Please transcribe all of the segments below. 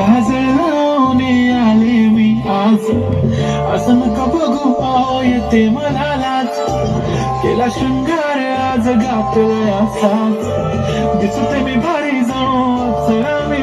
काजळावने आले मी आज. असं नका बघू पाव येते मला लाज केला शृंगार आज गातलाय असा दिसते मी भारी जाऊ चला मी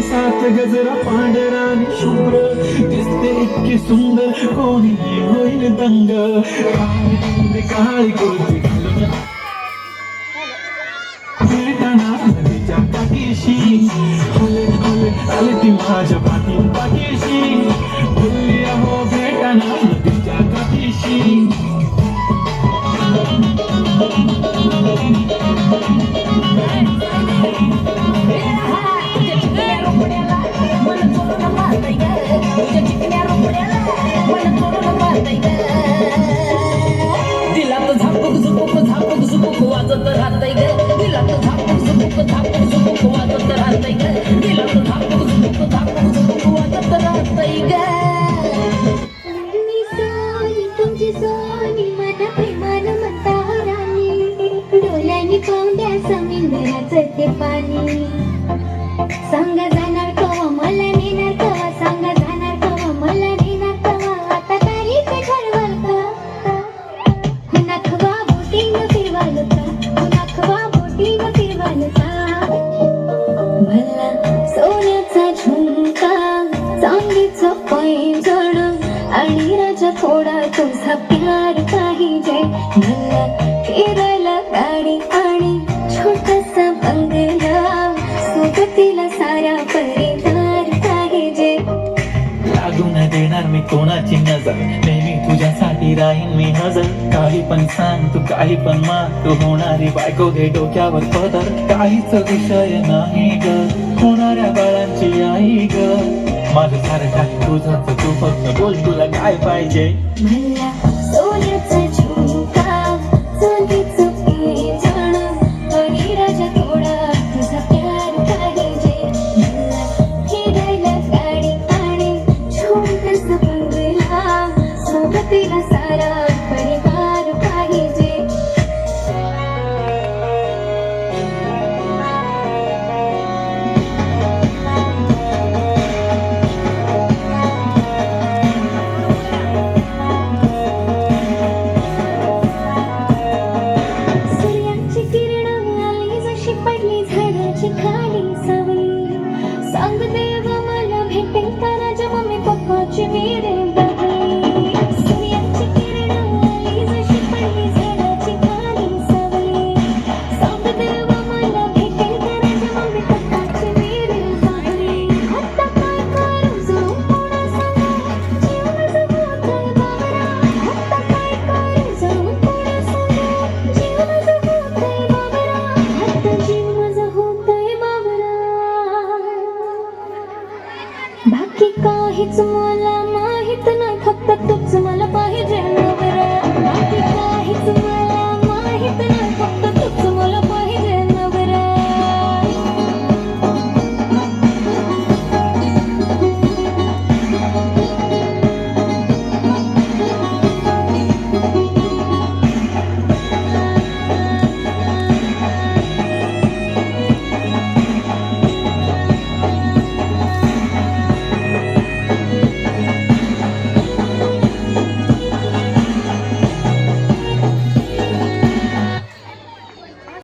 सात गजरा पांढरा शुभ्र. दिसते इतकी सुंदर कोणी होईल दंग. काळी कुंदी, कुर्ती घालून. भेटना नदीच्या काठीशी फुले आले ती माझ्या पाठी पाठीशी फुल्ली अहो नदीच्या काठीशी वाजत राहतय ग दिलात धाकू झुपूक धाकू झुपूक वाजत राहतय ग दिलात धाकू झुपूक धाकू झुपूक वाजत राहतय ग पाणी. सोनी जाणार आणि राजा थोडा तुझा प्यार पाहिजे. मला फिरायला गाडी आणि छोटासा बंगला सोबतीला सारा परिवार पाहिजे. लागू न देणार मी कोणाची नजर? नेहमी तुझ्यासाठी राहीन मी हजर. काही पण सांग तू काही पण मान तू होणारी बायको घे डोक्यावर पदर. काहीच विषय नाही ग. होणाऱ्या बाळांची आई ग. माझं सारं काही तुझं तू फक्त बोल तुला काय पाहिजे बाकी काहीच मला माहीत नाही फक्त तूच मला